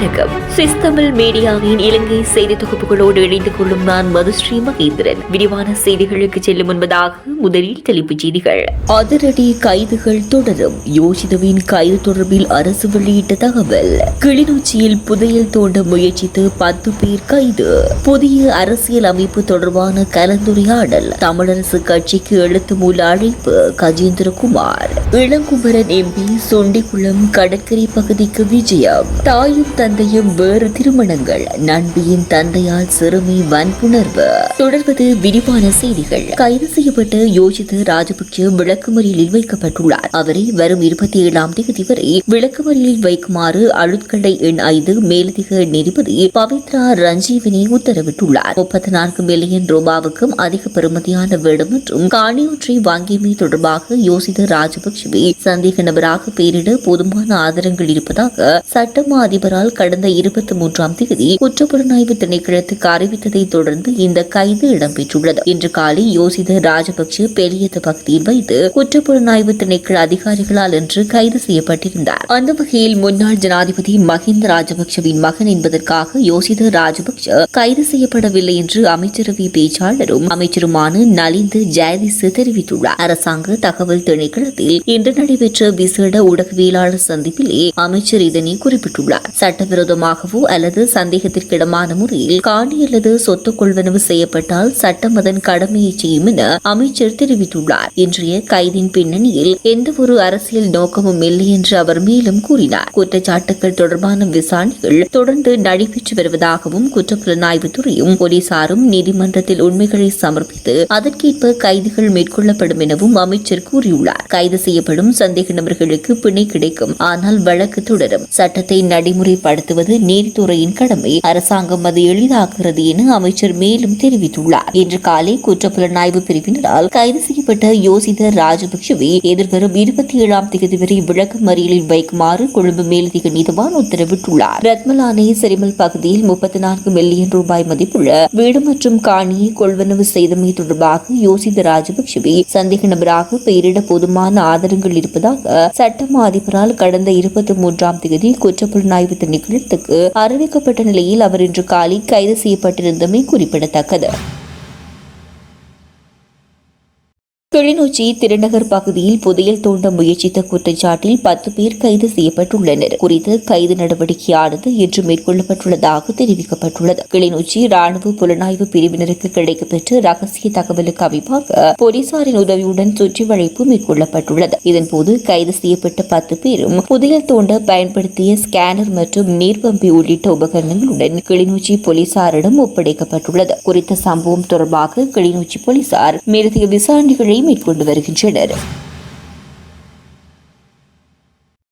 வணக்கம். சுவிஸ் தமிழ் மீடியாவின் இலங்கை செய்தி தொகுப்புகளோடு இணைந்து கொள்ளும் நான் மதுஸ்ரீ மகேந்திரன். விரிவான செய்திகளுக்கு செல்லும் முன்பதாக முதலில் தலைப்புச் செய்திகள். அதிரடி கைதுகள் தொடரும். யோசிதவின் கைது தொடர்பில் அரசு வெளியிட்ட தகவல். கிளிநொச்சியில் புதையல் தோண்ட முயற்சித்து பத்து பேர் கைது. புதிய அரசியல் அமைப்பு தொடர்பான கலந்துரையாடல். தமிழரசு கட்சிக்கு எழுத்து மூல அழைப்பு கஜேந்திரகுமார். இளங்குமரன் எம்பி சொண்டிக்குளம் கடற்கரை பகுதிக்கு விஜயம். தாயும் தந்தையும் வேறு திருமணங்கள். நண்பியின் தந்தையால் சிறுமி வன்புணர்வு. தொடர்வது விரிவான செய்திகள். கைது செய்யப்பட்ட யோஜித ராஜபக்ஷ விளக்குமறியலில் வைக்கப்பட்டுள்ளார். அவரை வரும் இருபத்தி ஏழாம் தேதி வரை விளக்குமறியலில் வைக்குமாறு அழுத்கடை எண் ஐந்து மேலதிக நீதிபதி பவித்ரா ரஞ்சீவினை உத்தரவிட்டுள்ளார். முப்பத்தி நான்கு மில்லியன் ரூபாவுக்கும் அதிக பெறுமதியான வீடு மற்றும் காணியொன்றை வாங்கியமை தொடர்பாக யோசித ராஜபக்சவை சந்தேக நபராக பெயரிட போதுமான ஆதாரங்கள் இருப்பதாக சட்டமா அதிபரால் கடந்த இருபத்தி மூன்றாம் தேதி குற்றப்புலனாய்வு திணைக்களத்துக்கு அறிவித்ததை தொடர்ந்து இந்த கைது இடம்பெற்றுள்ளது. இன்று காலை யோசித ராஜபக்சே பெலியத்த பகுதியில் வைத்து குற்றப்புலனாய்வு திணைக்கள அதிகாரிகளால் இன்று கைது செய்யப்பட்டிருந்தார். அந்த வகையில் முன்னாள் ஜனாதிபதி மஹிந்த ராஜபக்சவின் மகன் என்பதற்காக யோசித ராஜபக்ச கைது செய்யப்படவில்லை என்று அமைச்சரவை பேச்சாளரும் அமைச்சருமான நலிந்து ஜெயதிசு தெரிவித்துள்ளார். அரசாங்க தகவல் திணைக்களத்தில் இன்று நடைபெற்ற விசேட ஊடகவியலாளர் சந்திப்பிலே அமைச்சர் இதனை குறிப்பிட்டுள்ளார். சட்ட சட்டவிரோதமாகவோ அல்லது சந்தேகத்திற்கிடமான முறையில் காணி அல்லது சொத்து கொள்வனவு செய்யப்பட்டால் சட்டம் அதன் கடமையை செய்யும் என அமைச்சர் தெரிவித்துள்ளார். இன்றைய கைதின் பின்னணியில் எந்த ஒரு அரசியல் நோக்கமும் இல்லை என்று அவர் மேலும் கூறினார். குற்றச்சாட்டுகள் தொடர்பான விசாரணைகள் தொடர்ந்து நடைபெற்று வருவதாகவும் குற்றப்புலனாய்வு துறையும் போலீசாரும் நீதிமன்றத்தில் உண்மைகளை சமர்ப்பித்து அதற்கேற்ப கைதுகள் மேற்கொள்ளப்படும் எனவும் அமைச்சர் கூறியுள்ளார். கைது செய்யப்படும் சந்தேக நபர்களுக்கு பிணை கிடைக்கும். ஆனால் வழக்கு தொடரும். சட்டத்தை நடைமுறைப்படுத்துவது நீதித்துறையின் கடமை. அரசாங்கம் அது எளிதாக்குகிறது என அமைச்சர் மேலும் தெரிவித்துள்ளார். இன்று காலை குற்றப்புலனாய்வு பிரிவினரால் கைது செய்யப்பட்ட யோசித ராஜபக்சவை எதிர்வரும் இருபத்தி ஏழாம் தேதி வரை விளக்கு மறியலில் வைக்குமாறு கொழும்பு மேலதிக நீதிவான் உத்தரவிட்டுள்ளார். ரத்மலானை செரிமல் பகுதியில் முப்பத்தி நான்கு மில்லியன் ரூபாய் மதிப்புள்ள வீடு மற்றும் காணியை கொள்வனவு செய்தமை தொடர்பாக யோசித ராஜபக்சவை சந்தேக நபராக பெயரிட போதுமான ஆதாரங்கள் இருப்பதாக சட்டமா அதிபரால் கடந்த இருபத்தி மூன்றாம் தேதி குற்றப்புலனாய்வு திணைக்களத்துக்கு அறிவிக்கப்பட்ட நிலையில் அவர் இன்று காலை கைது செய்யப்பட்டிருந்தமை குறிப்பிடத்தக்கது. கிளிநொச்சி திருநகர் பகுதியில் புதையல் தோண்ட முயற்சித்த குற்றச்சாட்டில் பத்து பேர் கைது செய்யப்பட்டுள்ளனர். குறித்த கைது நடவடிக்கையானது இன்று மேற்கொள்ளப்பட்டுள்ளதாக தெரிவிக்கப்பட்டுள்ளது. கிளிநொச்சி ராணுவ புலனாய்வு பிரிவினருக்கு கிடைக்கப்பெற்ற ரகசிய தகவலுக்கு அமைப்பாக போலீசாரின் உதவியுடன் சுற்றி வளைப்பு மேற்கொள்ளப்பட்டுள்ளது. இதன்போது கைது செய்யப்பட்ட பத்து பேரும் புதையல் தோண்ட பயன்படுத்திய ஸ்கேனர் மற்றும் நீர்பம்பி உள்ளிட்ட உபகரணங்களுடன் கிளிநொச்சி போலீசாரிடம் ஒப்படைக்கப்பட்டுள்ளது. குறித்த சம்பவம் தொடர்பாக கிளிநொச்சி போலீசார் மேலதிக விசாரணைகளை மேற்கொண்டு வருகின்றனர்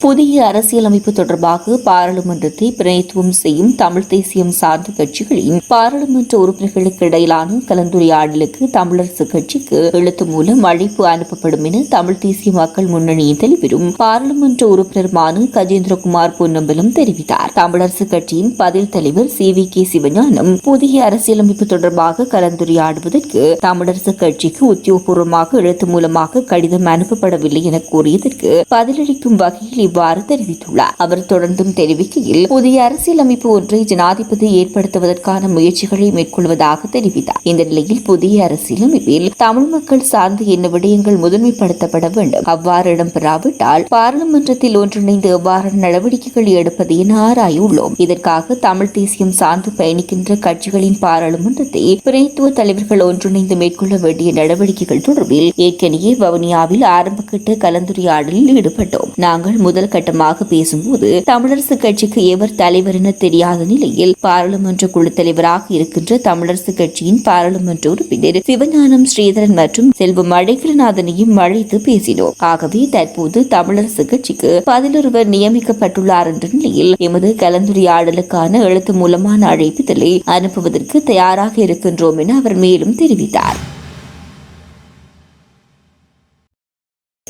புதிய அரசியலமைப்பு தொடர்பாக பாராளுமன்றத்தை பிரதித்துவம் செய்யும் தமிழ் தேசியம் சார்ந்த கட்சிகளின் பாராளுமன்ற உறுப்பினர்களுக்கு இடையிலான கலந்துரையாடலுக்கு தமிழரசு கட்சிக்கு எழுத்து மூலம் அழைப்பு அனுப்பப்படும் என தமிழ் தேசிய மக்கள் முன்னணியின் தலைவரும் பாராளுமன்ற உறுப்பினருமான கஜேந்திரகுமார் பொன்னம்பலம் தெரிவித்தார். தமிழரசு கட்சியின் பதில் தலைவர் சி. வி. கே. சிவஞானம் புதிய அரசியலமைப்பு தொடர்பாக கலந்துரையாடுவதற்கு தமிழரசு கட்சிக்கு உத்தியோகபூர்வமாக எழுத்து மூலமாக கடிதம் அனுப்பப்படவில்லை என கூறியதற்கு பதிலளிக்கும் வகையில் இவ்வாறு தெரிவித்துள்ளார். அவர் தொடர்ந்தும் தெரிவிக்கையில் புதிய அரசியலமைப்பு ஒன்றை ஜனாதிபதி ஏற்படுத்துவதற்கான முயற்சிகளை மேற்கொள்வதாக தெரிவித்தார். இந்த நிலையில் புதிய அரசியலமைப்பில் தமிழ் மக்கள் சார்ந்து என்ன விடயங்கள் முதன்மைப்படுத்தப்பட வேண்டும். அவ்வாறு இடம்பெறாவிட்டால் பாராளுமன்றத்தில் ஒன்றிணைந்து எவ்வாறான நடவடிக்கைகள் எடுப்பது என ஆராயுள்ளோம். இதற்காக தமிழ் தேசியம் சார்ந்து பயணிக்கின்ற கட்சிகளின் பாராளுமன்றத்தை பிரதித்துவ தலைவர்கள் ஒன்றிணைந்து மேற்கொள்ள வேண்டிய நடவடிக்கைகள் தொடர்பில் ஏற்கனவே வவுனியாவில் ஆரம்பகட்ட கலந்துரையாடலில் ஈடுபட்டோம். நாங்கள் முதல் முதல் கட்டமாக பேசும்போது தமிழரசு கட்சிக்கு எவர் தலைவர் என தெரியாத நிலையில் பாராளுமன்ற குழு தலைவராக இருக்கின்ற தமிழரசு கட்சியின் பாராளுமன்ற உறுப்பினர் சிவஞானம் ஸ்ரீதரன் மற்றும் செல்வம் அழைக்கலநாதனையும் அழைத்து பேசினோம். ஆகவே தற்போது தமிழரசு கட்சிக்கு பதிலொருவர் நியமிக்கப்பட்டுள்ளார் என்ற நிலையில் எமது கலந்துரையாடலுக்கான எழுத்து மூலமான அழைப்புதலை அனுப்புவதற்கு தயாராக இருக்கின்றோம் என அவர் மேலும் தெரிவித்தார்.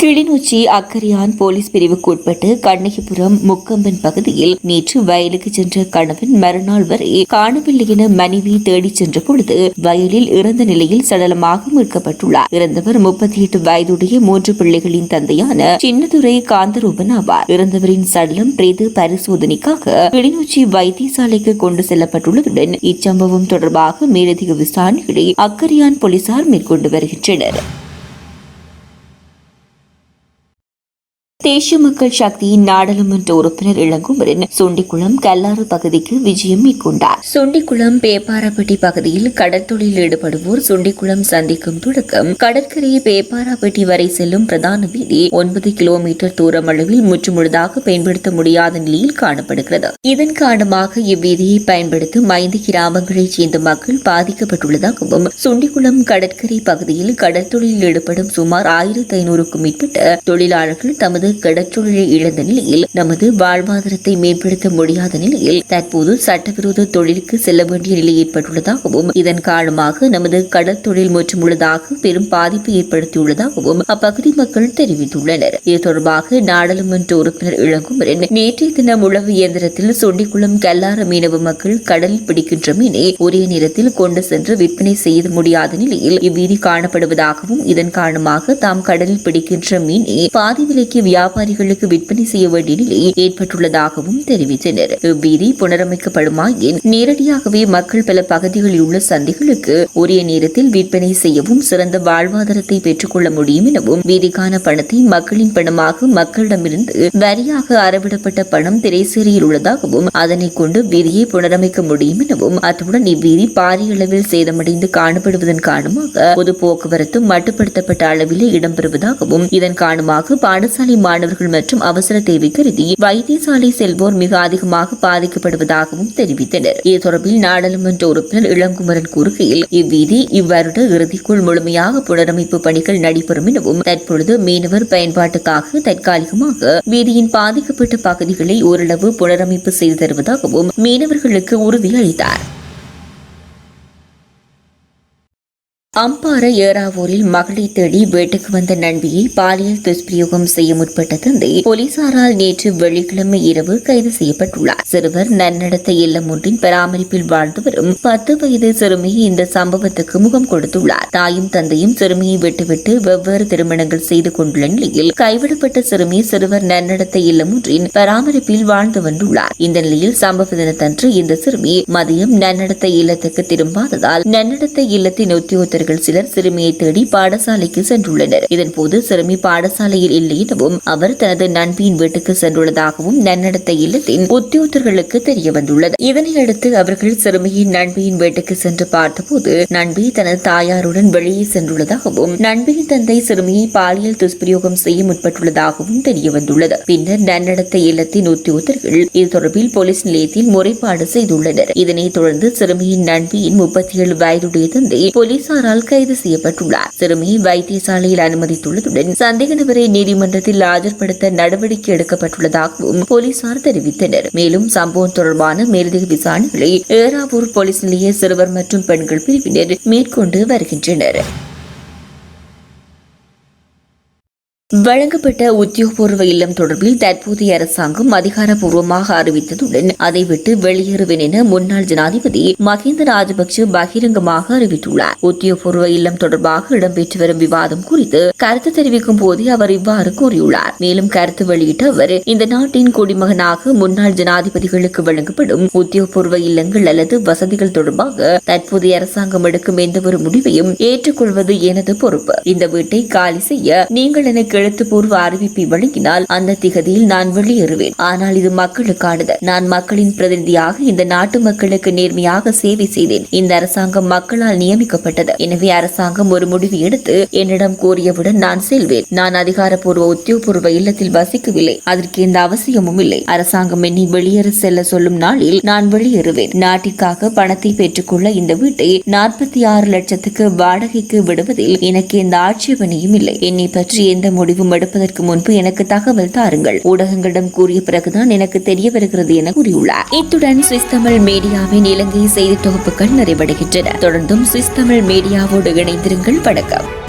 கிளிநொச்சி அக்கரியான் போலீஸ் பிரிவுக்கு உட்பட்டு கண்ணகிபுரம் முக்கம்பன் பகுதியில் நேற்று வயலுக்கு சென்ற கணவன் மறுநாள் வரை காணவில்லை என மனைவி தேடிச் சென்ற பொழுது வயலில் இறந்த நிலையில் சடலமாக மீட்கப்பட்டுள்ளார். இறந்தவர் முப்பத்தி எட்டு வயதுடைய மூன்று பிள்ளைகளின் தந்தையான சின்னதுரை காந்தரூபன் ஆவார். இறந்தவரின் சடலம் பிரேத பரிசோதனைக்காக கிளிநொச்சி வைத்தியசாலைக்கு கொண்டு செல்லப்பட்டுள்ளதுடன் இச்சம்பவம் தொடர்பாக மேலதிக விசாரணைகளை அக்கரியான் போலீசார் மேற்கொண்டு வருகின்றனர். தேசிய மக்கள் சக்தியின் நாடாளுமன்ற உறுப்பினர் இளங்குமரன் சொண்டிக்குளம் கல்லாறு பகுதிக்கு விஜயம் மேற்கொண்டார். சொண்டிக்குளம் பேப்பாரப்பட்டி பகுதியில் கடற்தொழில் ஈடுபடுவோர் சுண்டிக்குளம் சந்திக்கும் தொடக்கம். கடற்கரை பேப்பாராப்பட்டி வரை செல்லும் பிரதான வீதி ஒன்பது கிலோமீட்டர் தூரம் அளவில் முற்றுமுழுதாக பயன்படுத்த முடியாத நிலையில் காணப்படுகிறது. இதன் காரணமாக இவ்வீதியை பயன்படுத்தும் ஐந்து கிராமங்களைச் சேர்ந்த மக்கள் பாதிக்கப்பட்டுள்ளதாகவும் சுண்டிக்குளம் கடற்கரை பகுதியில் கடற்தொழில் ஈடுபடும் சுமார் ஆயிரத்தி ஐநூறுக்கும் மேற்பட்ட தொழிலாளர்கள் தமது கடற்றொழிலை இழந்த நிலையில் நமது வாழ்வாதாரத்தை மேம்படுத்த முடியாத நிலையில் தற்போது சட்டவிரோத தொழிலுக்கு செல்ல வேண்டிய நிலை ஏற்பட்டுள்ளதாகவும் இதன் காரணமாக நமது கடற்தொழில் முற்றுமுள்ளதாக பெரும் பாதிப்பு ஏற்படுத்தியுள்ளதாகவும் அப்பகுதி மக்கள் தெரிவித்துள்ளனர். இது தொடர்பாக நாடாளுமன்ற உறுப்பினர் இளங்குமரன் நேற்றைய தினம் உழவு இயந்திரத்தில் சொண்டிக்குளம் கல்லார மீனவ மக்கள் கடலில் பிடிக்கின்ற மீனை ஒரே நேரத்தில் கொண்டு சென்று விற்பனை செய்ய முடியாத நிலையில் இவ்வீதி காணப்படுவதாகவும் இதன் காரணமாக தாம் கடலில் பிடிக்கின்ற மீனை பாதி விலைக்கு வியாபாரம் வியாபாரிகளுக்கு விற்பனை செய்ய வேண்டிய நிலை ஏற்பட்டுள்ளதாகவும் தெரிவித்தனர். இவ்வீதி புனரமைக்கப்படுமாயின் நேரடியாகவே மக்கள் பல பகுதிகளில் உள்ள சந்தைகளுக்கு உரிய நேரத்தில் விற்பனை செய்யவும் சிறந்த வாழ்வாதாரத்தை பெற்றுக்கொள்ள முடியும் எனவும் வீதிக்கான பணத்தை மக்களின் பணமாக மக்களிடமிருந்து வரியாக அறவிடப்பட்ட பணம் திரைசேரியில் உள்ளதாகவும் அதனை கொண்டு வீதியை புனரமைக்க முடியும் எனவும் அத்துடன் இவ்வீதி பாரிய அளவில் சேதமடைந்து காணப்படுவதன் காரணமாக பொது போக்குவரத்து மட்டுப்படுத்தப்பட்ட அளவிலே இடம்பெறுவதாகவும் இதன் காரணமாக பாடசாலை மாணவர்கள் மற்றும் அவசர தேவை கருதி வைத்தியசாலை செல்வோர் மிக அதிகமாக பாதிக்கப்படுவதாகவும் தெரிவித்தனர். இது தொடர்பில் நாடாளுமன்ற உறுப்பினர் இளங்குமரன் கூறுகையில் இவ்விதி இவ்வருட இறுதிக்குள் முழுமையாக புனரமைப்பு பணிகள் நடைபெறும் எனவும் தற்பொழுது மீனவர் பயன்பாட்டுக்காக தற்காலிகமாக வீதியின் பாதிக்கப்பட்ட பகுதிகளை ஓரளவு புனரமைப்பு செய்து தருவதாகவும் மீனவர்களுக்கு உறுதியளித்தார் அம்பார ஏறாவூரில் மகளை தேடி வீட்டுக்கு வந்த நண்பியை பாலியல் துஷ்பிரயோகம் செய்ய முற்பட்ட தந்தை போலீசாரால் நேற்று வெள்ளிக்கிழமை இரவு கைது செய்யப்பட்டுள்ளார். சிறுவர் நன்னடத்த இல்லம் ஒன்றின் பராமரிப்பில் வாழ்ந்து வரும் பத்து வயது சிறுமியை இந்த சம்பவத்துக்கு முகம் கொடுத்துள்ளார். தாயும் தந்தையும் சிறுமியை விட்டுவிட்டு வெவ்வேறு திருமணங்கள் செய்து கொண்டுள்ள நிலையில் கைவிடப்பட்ட சிறுமி சிறுவர் நன்னடத்த இல்லம் ஒன்றின் பராமரிப்பில் வாழ்ந்து வந்துள்ளார். இந்த நிலையில் சம்பவ தினத்தன்று இந்த சிறுமி மதியம் நன்னடத்த இல்லத்துக்கு திரும்பாததால் நன்னடத்த இல்லத்தின் உத்தியோகத்தர்கள் சிலர் சிறுமியை தேடி பாடசாலைக்கு சென்றுள்ளனர். இதன்போது சிறுமி பாடசாலையில் இல்லை எனவும் அவர் தனது நண்பியின் வீட்டுக்கு சென்றுள்ளதாகவும் நன்னடத்த இல்லத்தின் உத்தியோகர்களுக்கு தெரிய வந்துள்ளது இதனையடுத்து அவர்கள் சிறுமியின் நண்பியின் வீட்டுக்கு சென்று பார்த்தபோது நண்பி தனது தாயாருடன் வெளியே சென்றுள்ளதாகவும் நண்பியின் தந்தை சிறுமியை பாலியல் துஷ்பிரயோகம் செய்ய முற்பட்டுள்ளதாகவும் தெரிய வந்துள்ளது பின்னர் நன்னடத்த இல்லத்தின் உத்தியோகர்கள் இது தொடர்பில் போலீஸ் நிலையத்தில் முறைப்பாடு செய்துள்ளனர். இதனைத் தொடர்ந்து சிறுமியின் நண்பியின் முப்பத்தி ஏழு வயதுடைய தந்தை போலீசாரால் கைது செய்யப்பட்டுள்ளார். சிறுமியை வைத்தியசாலையில் அனுமதித்துள்ளதுடன் சந்தேக நபரை நீதிமன்றத்தில் ஆஜர்படுத்த நடவடிக்கை எடுக்கப்பட்டுள்ளதாகவும் போலீசார் தெரிவித்தனர். மேலும் சம்பவம் தொடர்பான மேலதிக விசாரணைகளை ஏறாவூர் போலீஸ் நிலைய சிறுவர் மற்றும் பெண்கள் பிரிவினர் மேற்கொண்டு வருகின்றனர். வழங்கப்பட்ட உத்தியோகபூர்வ இல்லம் தொடர்பில் தற்போதைய அரசாங்கம் அதிகாரப்பூர்வமாக அறிவித்ததுடன் அதை விட்டு வெளியேறுவேன் என முன்னாள் ஜனாதிபதி மஹிந்த ராஜபக்சே பகிரங்கமாக அறிவித்துள்ளார். உத்தியோகபூர்வ இல்லம் தொடர்பாக இடம்பெற்று வரும் விவாதம் குறித்து கருத்து தெரிவிக்கும் போதே அவர் இவ்வாறு கூறியுள்ளார். மேலும் கருத்து வெளியிட்ட அவர் இந்த நாட்டின் குடிமகனாக முன்னாள் ஜனாதிபதிகளுக்கு வழங்கப்படும் உத்தியோகபூர்வ இல்லங்கள் அல்லது வசதிகள் தொடர்பாக தற்போதைய அரசாங்கம் எடுக்கும் எந்தவொரு முடிவையும் ஏற்றுக்கொள்வது எனது பொறுப்பு. இந்த வீட்டை காலி செய்ய நீங்கள் எனக்கு எழுத்துப்பூர்வ அறிவிப்பை வழங்கினால் அந்த திகதியில் நான் வெளியேறுவேன். ஆனால் இது மக்களுக்கானது. நான் மக்களின் பிரதிநிதியாக இந்த நாட்டு மக்களுக்கு நேர்மையாக சேவை செய்தேன். இந்த அரசாங்கம் மக்களால் நியமிக்கப்பட்டது. எனவே அரசாங்கம் ஒரு முடிவு எடுத்து என்னிடம் கோரியவுடன் நான் செல்வேன். நான் அதிகாரப்பூர்வ உத்தியோகபூர்வ இல்லத்தில் வசிக்கவில்லை. அதற்கு எந்த அவசியமும் இல்லை. அரசாங்கம் என்னை வெளியேற செல்ல சொல்லும் நாளில் நான் வெளியேறுவேன். நாட்டிற்காக பணத்தை பெற்றுக்கொள்ள இந்த வீட்டை நாற்பத்தி ஆறு லட்சத்துக்கு வாடகைக்கு விடுவதில் எனக்கு எந்த ஆட்சேபனையும் இல்லை. என்னை பற்றி எந்த முடிவும் எடுப்பதற்கு முன்பு எனக்கு தகவல் தாருங்கள். ஊடகங்களிடம் கூறிய பிறகுதான் எனக்கு தெரிய வருகிறது என கூறியுள்ளார். இத்துடன் சுவிஸ் தமிழ் மீடியாவின் இலங்கை செய்தி தொகுப்புகள் நிறைவடைகின்றன. தொடர்ந்தும் சுவிஸ் தமிழ் மீடியாவோடு இணைந்திருங்கள். வணக்கம்.